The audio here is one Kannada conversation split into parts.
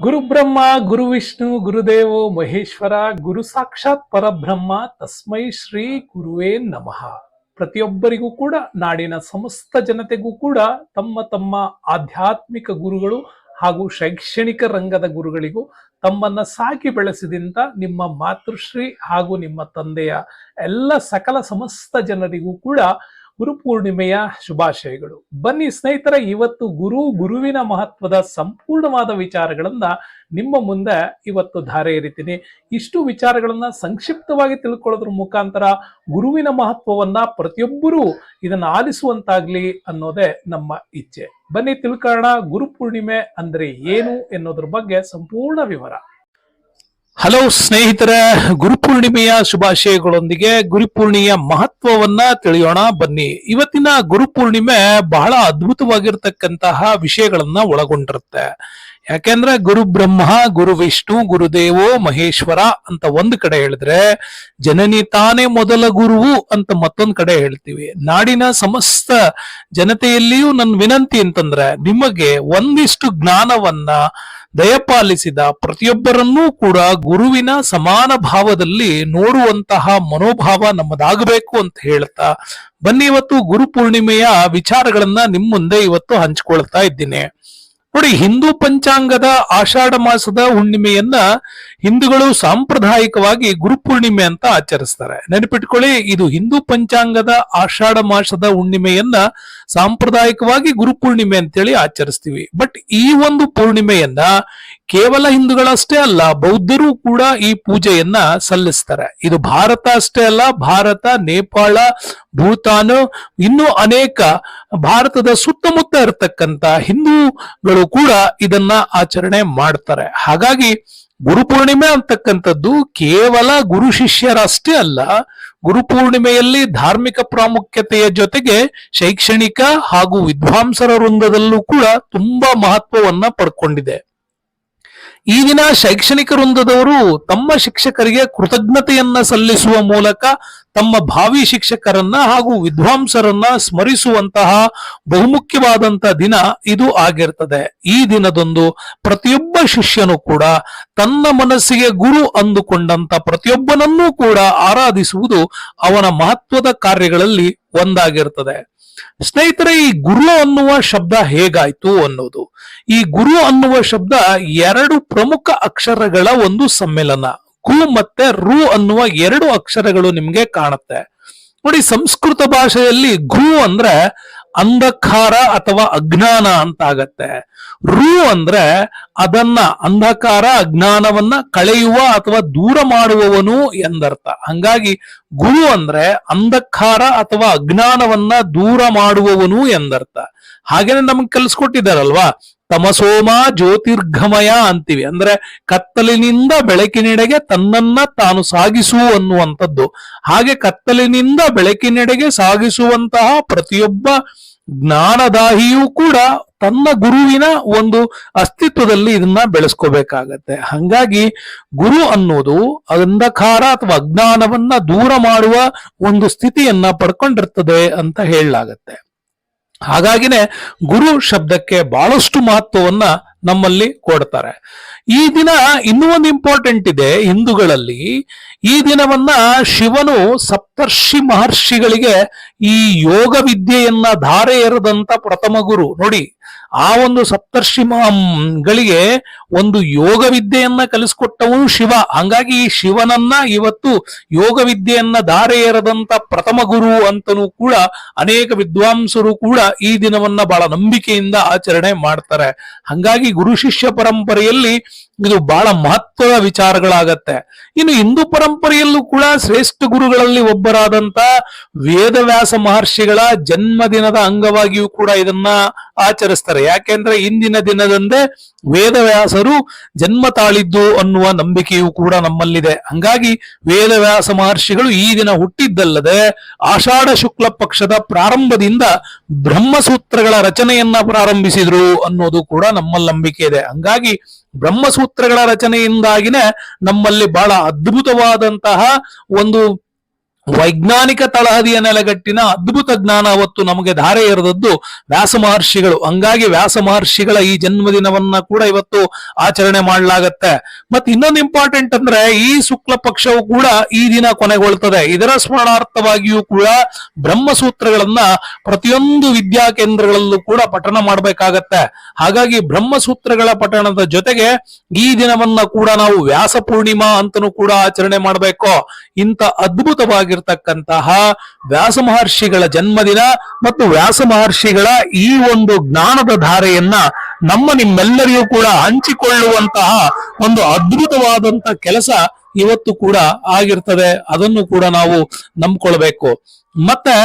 ಗುರು ಬ್ರಹ್ಮ ಗುರು ವಿಷ್ಣು ಗುರುದೇವೋ ಮಹೇಶ್ವರ, ಗುರು ಸಾಕ್ಷಾತ್ ಪರಬ್ರಹ್ಮ, ತಸ್ಮೈ ಶ್ರೀ ಗುರುವೇ ನಮಃ. ಪ್ರತಿಯೊಬ್ಬರಿಗೂ ಕೂಡ ನಾಡಿನ ಸಮಸ್ತ ಜನತೆಗೂ ಕೂಡ ತಮ್ಮ ತಮ್ಮ ಆಧ್ಯಾತ್ಮಿಕ ಗುರುಗಳು ಹಾಗೂ ಶೈಕ್ಷಣಿಕ ರಂಗದ ಗುರುಗಳಿಗೂ ತಮ್ಮನ್ನ ಸಾಕಿ ಬೆಳೆಸಿದಂತ ನಿಮ್ಮ ಮಾತೃಶ್ರೀ ಹಾಗೂ ನಿಮ್ಮ ತಂದೆಯ ಎಲ್ಲ ಸಕಲ ಸಮಸ್ತ ಜನರಿಗೂ ಕೂಡ ಗುರುಪೂರ್ಣಿಮೆಯ ಶುಭಾಶಯಗಳು. ಬನ್ನಿ ಸ್ನೇಹಿತರ, ಇವತ್ತು ಗುರು, ಗುರುವಿನ ಮಹತ್ವದ ಸಂಪೂರ್ಣವಾದ ವಿಚಾರಗಳನ್ನ ನಿಮ್ಮ ಮುಂದೆ ಇವತ್ತು ಧಾರೆ ಎರಿತೀನಿ ಇಷ್ಟು ವಿಚಾರಗಳನ್ನ ಸಂಕ್ಷಿಪ್ತವಾಗಿ ತಿಳ್ಕೊಳ್ಳೋದ್ರ ಮುಖಾಂತರ ಗುರುವಿನ ಮಹತ್ವವನ್ನ ಪ್ರತಿಯೊಬ್ಬರೂ ಇದನ್ನ ಆಲಿಸುವಂತಾಗ್ಲಿ ಅನ್ನೋದೇ ನಮ್ಮ ಇಚ್ಛೆ. ಬನ್ನಿ ತಿಳ್ಕೊಳ್ಳೋಣ, ಗುರುಪೂರ್ಣಿಮೆ ಅಂದ್ರೆ ಏನು ಎನ್ನೋದ್ರ ಬಗ್ಗೆ ಸಂಪೂರ್ಣ ವಿವರ. ಹಲೋ ಸ್ನೇಹಿತರ, ಗುರುಪೂರ್ಣಿಮೆಯ ಶುಭಾಶಯಗಳೊಂದಿಗೆ ಗುರುಪೂರ್ಣಿಮೆಯ ಮಹತ್ವವನ್ನ ತಿಳಿಯೋಣ. ಬನ್ನಿ, ಇವತ್ತಿನ ಗುರುಪೂರ್ಣಿಮೆ ಬಹಳ ಅದ್ಭುತವಾಗಿರ್ತಕ್ಕಂತಹ ವಿಷಯಗಳನ್ನ ಒಳಗೊಂಡಿರುತ್ತೆ. ಯಾಕೆಂದ್ರೆ ಗುರು ಬ್ರಹ್ಮ, ಗುರು ವಿಷ್ಣು ಗುರುದೇವೋ ಮಹೇಶ್ವರ ಅಂತ ಒಂದು ಕಡೆ ಹೇಳಿದ್ರೆ, ಜನನಿ ತಾನೇ ಮೊದಲ ಗುರುವು ಅಂತ ಮತ್ತೊಂದು ಕಡೆ ಹೇಳ್ತೀವಿ. ನಾಡಿನ ಸಮಸ್ತ ಜನತೆಯಲ್ಲಿಯೂ ನನ್ನ ವಿನಂತಿ ಅಂತಂದ್ರೆ, ನಿಮಗೆ ಒಂದಿಷ್ಟು ಜ್ಞಾನವನ್ನ ದಯಪಾಲಿಸಿದ ಪ್ರತಿಯೊಬ್ಬರನ್ನೂ ಕೂಡ ಗುರುವಿನ ಸಮಾನ ಭಾವದಲ್ಲಿ ನೋಡುವಂತಹ ಮನೋಭಾವ ನಮ್ಮದಾಗಬೇಕು ಅಂತ ಹೇಳ್ತಾ ಬನ್ನಿ ಇವತ್ತು ಗುರು ಪೂರ್ಣಿಮೆಯ ವಿಚಾರಗಳನ್ನ ನಿಮ್ ಮುಂದೆ ಇವತ್ತು ಹಂಚ್ಕೊಳ್ತಾ ಇದ್ದೀನಿ. ನೋಡಿ, ಹಿಂದೂ ಪಂಚಾಂಗದ ಆಷಾಢ ಮಾಸದ ಹುಣ್ಣಿಮೆಯನ್ನ ಹಿಂದೂಗಳು ಸಾಂಪ್ರದಾಯಿಕವಾಗಿ ಗುರುಪೂರ್ಣಿಮೆ ಅಂತ ಆಚರಿಸ್ತಾರೆ. ನೆನಪಿಟ್ಕೊಳ್ಳಿ, ಇದು ಹಿಂದೂ ಪಂಚಾಂಗದ ಆಷಾಢ ಮಾಸದ ಹುಣ್ಣಿಮೆಯನ್ನ ಸಾಂಪ್ರದಾಯಿಕವಾಗಿ ಗುರುಪೂರ್ಣಿಮೆ ಅಂತೇಳಿ ಆಚರಿಸ್ತೀವಿ. ಬಟ್ ಈ ಒಂದು ಪೂರ್ಣಿಮೆಯನ್ನ ಕೇವಲ ಹಿಂದೂಗಳಷ್ಟೇ ಅಲ್ಲ, ಬೌದ್ಧರು ಕೂಡ ಈ ಪೂಜೆಯನ್ನ ಸಲ್ಲಿಸ್ತಾರೆ. ಇದು ಭಾರತ ಅಷ್ಟೇ ಅಲ್ಲ, ಭಾರತ, ನೇಪಾಳ, ಭೂತಾನ್ ಇನ್ನೂ ಅನೇಕ ಭಾರತದ ಸುತ್ತಮುತ್ತ ಇರತಕ್ಕಂತ ಹಿಂದೂಗಳು ಕೂಡ ಇದನ್ನ ಆಚರಣೆ ಮಾಡ್ತಾರೆ. ಹಾಗಾಗಿ ಗುರುಪೂರ್ಣಿಮೆ ಅಂತಕ್ಕಂಥದ್ದು ಕೇವಲ ಗುರು ಶಿಷ್ಯರಷ್ಟೇ ಅಲ್ಲ ಗುರುಪೂರ್ಣಿಮೆಯಲ್ಲಿ ಧಾರ್ಮಿಕ ಪ್ರಾಮುಖ್ಯತೆಯ ಜೊತೆಗೆ ಶೈಕ್ಷಣಿಕ ಹಾಗೂ ವಿದ್ವಾಂಸರ ವೃಂದದಲ್ಲೂ ಕೂಡ ತುಂಬಾ ಮಹತ್ವವನ್ನ ಪಡ್ಕೊಂಡಿದೆ. ಈ ದಿನ ಶೈಕ್ಷಣಿಕ ವೃಂದದವರು ತಮ್ಮ ಶಿಕ್ಷಕರಿಗೆ ಕೃತಜ್ಞತೆಯನ್ನ ಸಲ್ಲಿಸುವ ಮೂಲಕ ತಮ್ಮ ಭಾವಿ ಶಿಕ್ಷಕರನ್ನ ಹಾಗೂ ವಿದ್ವಾಂಸರನ್ನ ಸ್ಮರಿಸುವಂತಹ ಬಹುಮುಖ್ಯವಾದಂತಹ ದಿನ ಇದು ಆಗಿರ್ತದೆ. ಈ ದಿನದೊಂದು ಪ್ರತಿಯೊಬ್ಬ ಶಿಷ್ಯನು ಕೂಡ ತನ್ನ ಮನಸ್ಸಿಗೆ ಗುರು ಅಂದುಕೊಂಡಂತ ಪ್ರತಿಯೊಬ್ಬನನ್ನೂ ಕೂಡ ಆರಾಧಿಸುವುದು ಅವನ ಮಹತ್ವದ ಕಾರ್ಯಗಳಲ್ಲಿ ಒಂದಾಗಿರ್ತದೆ. ಸ್ನೇಹಿತರೆ, ಈ ಗುರು ಅನ್ನುವ ಶಬ್ದ ಹೇಗಾಯ್ತು ಅನ್ನೋದು. ಈ ಗುರು ಅನ್ನುವ ಶಬ್ದ ಎರಡು ಪ್ರಮುಖ ಅಕ್ಷರಗಳ ಒಂದು ಸಮ್ಮಿಲನ. ಕು ಮತ್ತೆ ರು ಅನ್ನುವ ಎರಡು ಅಕ್ಷರಗಳು ನಿಮ್ಗೆ ಕಾಣುತ್ತೆ. ನೋಡಿ, ಸಂಸ್ಕೃತ ಭಾಷೆಯಲ್ಲಿ ಗು ಅಂದ್ರೆ ಅಂಧಕಾರ ಅಥವಾ ಅಜ್ಞಾನ ಅಂತ ಆಗತ್ತೆ ರು ಅಂದ್ರೆ ಅದನ್ನ ಅಂಧಕಾರ, ಅಜ್ಞಾನವನ್ನ ಕಳೆಯುವ ಅಥವಾ ದೂರ ಮಾಡುವವನು ಎಂದರ್ಥ. ಹಂಗಾಗಿ ಗುರು ಅಂದ್ರೆ ಅಂಧಕಾರ ಅಥವಾ ಅಜ್ಞಾನವನ್ನ ದೂರ ಮಾಡುವವನು ಎಂದರ್ಥ. ಹಾಗೇನೆ ನಮ್ಗೆ ಕಲಿಸ್ಕೊಟ್ಟಿದ್ದಾರಲ್ವಾ ತಮಸೋಮ ಜ್ಯೋತಿರ್ಘಮಯ ಅಂತೀವಿ. ಅಂದ್ರೆ ಕತ್ತಲಿನಿಂದ ಬೆಳಕಿನೆಡೆಗೆ ತನ್ನನ್ನ ತಾನು ಸಾಗಿಸು ಅನ್ನುವಂಥದ್ದು. ಹಾಗೆ ಕತ್ತಲಿನಿಂದ ಬೆಳಕಿನೆಡೆಗೆ ಸಾಗಿಸುವಂತಹ ಪ್ರತಿಯೊಬ್ಬ ಜ್ಞಾನದಾಹಿಯೂ ಕೂಡ ತನ್ನ ಗುರುವಿನ ಒಂದು ಅಸ್ತಿತ್ವದಲ್ಲಿ ಇದನ್ನ ಬೆಳೆಸ್ಕೋಬೇಕಾಗತ್ತೆ. ಹಂಗಾಗಿ ಗುರು ಅನ್ನೋದು ಅಂಧಕಾರ ಅಥವಾ ಅಜ್ಞಾನವನ್ನ ದೂರ ಮಾಡುವ ಒಂದು ಸ್ಥಿತಿಯನ್ನ ಪಡ್ಕೊಂಡಿರ್ತದೆ ಅಂತ ಹೇಳಲಾಗತ್ತೆ. ಹಾಗಾಗಿನೇ ಗುರು ಶಬ್ದಕ್ಕೆ ಬಹಳಷ್ಟು ಮಹತ್ವವನ್ನ ನಮ್ಮಲ್ಲಿ ಕೊಡ್ತಾರೆ. ಈ ದಿನ ಇನ್ನೂ ಒಂದು ಇಂಪಾರ್ಟೆಂಟ್ ಇದೆ ಹಿಂದೂಗಳಲ್ಲಿ. ಈ ದಿನವನ್ನ ಶಿವನು ಸಪ್ತರ್ಷಿ ಮಹರ್ಷಿಗಳಿಗೆ ಈ ಯೋಗ ವಿದ್ಯೆಯನ್ನ ಧಾರೆ ಎರೆದಂತ ಪ್ರಥಮ ಗುರು. ನೋಡಿ ಆ ಒಂದು ಸಪ್ತರ್ಷಿ ಗಳಿಗೆ ಒಂದು ಯೋಗ ವಿದ್ಯೆಯನ್ನ ಕಲಿಸ್ಕೊಟ್ಟವನು ಶಿವ. ಹಂಗಾಗಿ ಈ ಶಿವನನ್ನ ಇವತ್ತು ಯೋಗ ವಿದ್ಯೆಯನ್ನ ಧಾರೆ ಎರೆದಂತ ಪ್ರಥಮ ಗುರು ಅಂತನೂ ಕೂಡ ಅನೇಕ ವಿದ್ವಾಂಸರು ಕೂಡ ಈ ದಿನವನ್ನ ಬಹಳ ನಂಬಿಕೆಯಿಂದ ಆಚರಣೆ ಮಾಡ್ತಾರೆ. ಹಂಗಾಗಿ ಗುರು ಶಿಷ್ಯ ಪರಂಪರೆಯಲ್ಲಿ ಇದು ಬಹಳ ಮಹತ್ವದ ವಿಚಾರಗಳಾಗತ್ತೆ. ಇನ್ನು ಹಿಂದೂ ಪರಂಪರೆಯಲ್ಲೂ ಕೂಡ ಶ್ರೇಷ್ಠ ಗುರುಗಳಲ್ಲಿ ಒಬ್ಬರಾದಂತ ವೇದವ್ಯಾಸ ಮಹರ್ಷಿಗಳ ಜನ್ಮದಿನದ ಅಂಗವಾಗಿಯೂ ಕೂಡ ಇದನ್ನ ಆಚರಿಸ್ತಾರೆ ಯಾಕೆಂದ್ರೆ ಇಂದಿನ ದಿನದಂದೇ ವೇದವ್ಯಾಸರು ಜನ್ಮ ತಾಳಿದ್ದು ಅನ್ನುವ ನಂಬಿಕೆಯೂ ಕೂಡ ನಮ್ಮಲ್ಲಿದೆ. ಹಂಗಾಗಿ ವೇದವ್ಯಾಸ ಮಹರ್ಷಿಗಳು ಈ ದಿನ ಹುಟ್ಟಿದ್ದಲ್ಲದೆ ಆಷಾಢ ಶುಕ್ಲ ಪಕ್ಷದ ಪ್ರಾರಂಭದಿಂದ ಬ್ರಹ್ಮಸೂತ್ರಗಳ ರಚನೆಯನ್ನ ಪ್ರಾರಂಭಿಸಿದ್ರು ಅನ್ನೋದು ಕೂಡ ನಮ್ಮಲ್ಲಿ ನಂಬಿಕೆ ಇದೆ. ಹಂಗಾಗಿ ಬ್ರಹ್ಮಸೂತ್ರಗಳ ರಚನೆಯಿಂದಾಗಿನೇ ನಮ್ಮಲ್ಲಿ ಬಹಳ ಅದ್ಭುತವಾದಂತಹ ಒಂದು ವೈಜ್ಞಾನಿಕ ತಳಹದಿಯ ನೆಲೆಗಟ್ಟಿನ ಅದ್ಭುತ ಜ್ಞಾನ ಅವತ್ತು ನಮಗೆ ಧಾರೆ ಇರದದ್ದು ವ್ಯಾಸ ಮಹರ್ಷಿಗಳು. ಹಂಗಾಗಿ ವ್ಯಾಸ ಮಹರ್ಷಿಗಳ ಈ ಜನ್ಮದಿನವನ್ನ ಕೂಡ ಇವತ್ತು ಆಚರಣೆ ಮಾಡಲಾಗತ್ತೆ. ಮತ್ತೆ ಇನ್ನೊಂದು ಇಂಪಾರ್ಟೆಂಟ್ ಅಂದ್ರೆ ಈ ಶುಕ್ಲ ಪಕ್ಷವು ಕೂಡ ಈ ದಿನ ಕೊನೆಗೊಳ್ತದೆ. ಇದರ ಸ್ಮರಣಾರ್ಥವಾಗಿಯೂ ಕೂಡ ಬ್ರಹ್ಮಸೂತ್ರಗಳನ್ನ ಪ್ರತಿಯೊಂದು ವಿದ್ಯಾ ಕೇಂದ್ರಗಳಲ್ಲೂ ಕೂಡ ಪಠಣ ಮಾಡಬೇಕಾಗತ್ತೆ. ಹಾಗಾಗಿ ಬ್ರಹ್ಮಸೂತ್ರಗಳ ಪಠಣದ ಜೊತೆಗೆ ಈ ದಿನವನ್ನ ಕೂಡ ನಾವು ವ್ಯಾಸ ಪೂರ್ಣಿಮಾ ಅಂತನೂ ಕೂಡ ಆಚರಣೆ ಮಾಡಬೇಕು. ಇಂಥ ಅದ್ಭುತವಾಗಿರ್ತಕ್ಕಂತಹ ವ್ಯಾಸ ಮಹರ್ಷಿಗಳ ಜನ್ಮದಿನ ಮತ್ತು ವ್ಯಾಸ ಮಹರ್ಷಿಗಳ ಈ ಒಂದು ಜ್ಞಾನದ ಧಾರೆಯನ್ನ ನಮ್ಮ ನಿಮ್ಮೆಲ್ಲರಿಗೂ ಕೂಡ ಹಂಚಿಕೊಳ್ಳುವಂತಹ ಒಂದು ಅದ್ಭುತವಾದಂತ ಕೆಲಸ ಇವತ್ತು ಕೂಡ ಆಗಿರ್ತದೆ. ಅದನ್ನು ಕೂಡ ನಾವು ನಂಬ್ಕೊಳ್ಬೇಕು. ಮತ್ತೆ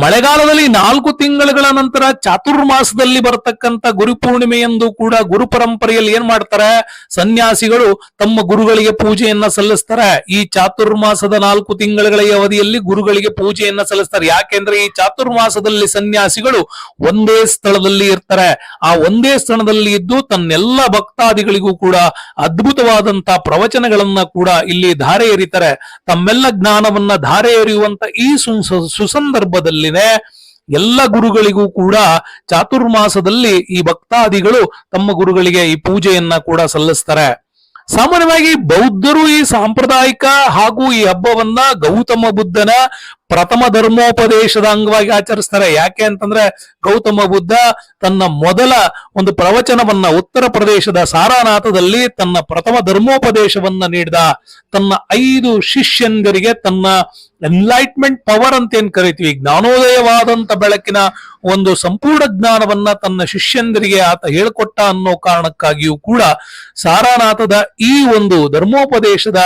ಮಳೆಗಾಲದಲ್ಲಿ ನಾಲ್ಕು ತಿಂಗಳುಗಳ ನಂತರ ಚಾತುರ್ಮಾಸದಲ್ಲಿ ಬರತಕ್ಕಂತ ಗುರುಪೂರ್ಣಿಮೆಯಂದು ಕೂಡ ಗುರು ಪರಂಪರೆಯಲ್ಲಿ ಏನ್ ಮಾಡ್ತಾರೆ? ಸನ್ಯಾಸಿಗಳು ತಮ್ಮ ಗುರುಗಳಿಗೆ ಪೂಜೆಯನ್ನ ಸಲ್ಲಿಸ್ತಾರೆ. ಈ ಚಾತುರ್ಮಾಸದ ನಾಲ್ಕು ತಿಂಗಳುಗಳ ಅವಧಿಯಲ್ಲಿ ಗುರುಗಳಿಗೆ ಪೂಜೆಯನ್ನ ಸಲ್ಲಿಸ್ತಾರೆ. ಯಾಕೆಂದ್ರೆ ಈ ಚಾತುರ್ಮಾಸದಲ್ಲಿ ಸನ್ಯಾಸಿಗಳು ಒಂದೇ ಸ್ಥಳದಲ್ಲಿ ಇರ್ತಾರೆ. ಆ ಒಂದೇ ಸ್ಥಳದಲ್ಲಿ ಇದ್ದು ತನ್ನೆಲ್ಲ ಭಕ್ತಾದಿಗಳಿಗೂ ಕೂಡ ಅದ್ಭುತವಾದಂತ ಪ್ರವಚನಗಳನ್ನ ಕೂಡ ಇಲ್ಲಿ ಧಾರೆ ಎರಿತಾರೆ. ತಮ್ಮೆಲ್ಲ ಜ್ಞಾನವನ್ನ ಧಾರೆ ಎರೆಯುವಂತ ಈ ಸು- ಸುಸಂದರ್ಭದಲ್ಲಿನೇ ಎಲ್ಲ ಗುರುಗಳಿಗೂ ಕೂಡ ಚಾತುರ್ಮಾಸದಲ್ಲಿ ಈ ಭಕ್ತಾದಿಗಳು ತಮ್ಮ ಗುರುಗಳಿಗೆ ಈ ಪೂಜೆಯನ್ನ ಕೂಡ ಸಲ್ಲಿಸ್ತಾರೆ. ಸಾಮಾನ್ಯವಾಗಿ ಬೌದ್ಧರು ಈ ಸಾಂಪ್ರದಾಯಿಕ ಹಾಗೂ ಈ ಹಬ್ಬವನ್ನ ಗೌತಮ ಬುದ್ಧನ ಪ್ರಥಮ ಧರ್ಮೋಪದೇಶದ ಅಂಗವಾಗಿ ಆಚರಿಸ್ತಾರೆ. ಯಾಕೆ ಅಂತಂದ್ರೆ ಗೌತಮ ಬುದ್ಧ ತನ್ನ ಮೊದಲ ಒಂದು ಪ್ರವಚನವನ್ನ ಉತ್ತರ ಪ್ರದೇಶದ ಸಾರಾನಾಥದಲ್ಲಿ ತನ್ನ ಪ್ರಥಮ ಧರ್ಮೋಪದೇಶವನ್ನ ನೀಡಿದ. ತನ್ನ ಐದು ಶಿಷ್ಯಂದರಿಗೆ ತನ್ನ ಎನ್ಲೈಟ್ಮೆಂಟ್ ಪವರ್ ಅಂತ ಏನ್ ಕರಿತೀವಿ. ಜ್ಞಾನೋದಯವಾದಂತ ಬೆಳಕಿನ ಒಂದು ಸಂಪೂರ್ಣ ಜ್ಞಾನವನ್ನ ತನ್ನ ಶಿಷ್ಯಂದರಿಗೆ ಆತ ಹೇಳ್ಕೊಟ್ಟ ಅನ್ನೋ ಕಾರಣಕ್ಕಾಗಿಯೂ ಕೂಡ ಸಾರಾನಾಥದ ಈ ಒಂದು ಧರ್ಮೋಪದೇಶದ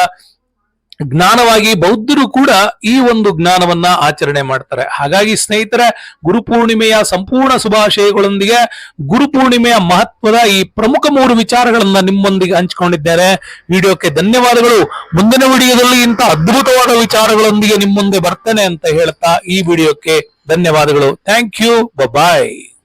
ಜ್ಞಾನವಾಗಿ ಬೌದ್ಧರು ಕೂಡ ಈ ಒಂದು ಜ್ಞಾನವನ್ನ ಆಚರಣೆ ಮಾಡ್ತಾರೆ. ಹಾಗಾಗಿ ಸ್ನೇಹಿತರೆ ಗುರುಪೂರ್ಣಿಮೆಯ ಸಂಪೂರ್ಣ ಶುಭಾಶಯಗಳೊಂದಿಗೆ ಗುರುಪೂರ್ಣಿಮೆಯ ಮಹತ್ವದ ಈ ಪ್ರಮುಖ ಮೂರು ವಿಚಾರಗಳನ್ನ ನಿಮ್ಮೊಂದಿಗೆ ಹಂಚಿಕೊಂಡಿದ್ದೇನೆ. ವಿಡಿಯೋಕ್ಕೆ ಧನ್ಯವಾದಗಳು. ಮುಂದಿನ ವಿಡಿಯೋದಲ್ಲಿ ಇಂಥ ಅದ್ಭುತವಾದ ವಿಚಾರಗಳೊಂದಿಗೆ ನಿಮ್ಮ ಮುಂದೆ ಬರ್ತೇನೆ ಅಂತ ಹೇಳ್ತಾ ಈ ವಿಡಿಯೋಕ್ಕೆ ಧನ್ಯವಾದಗಳು. Thank you bye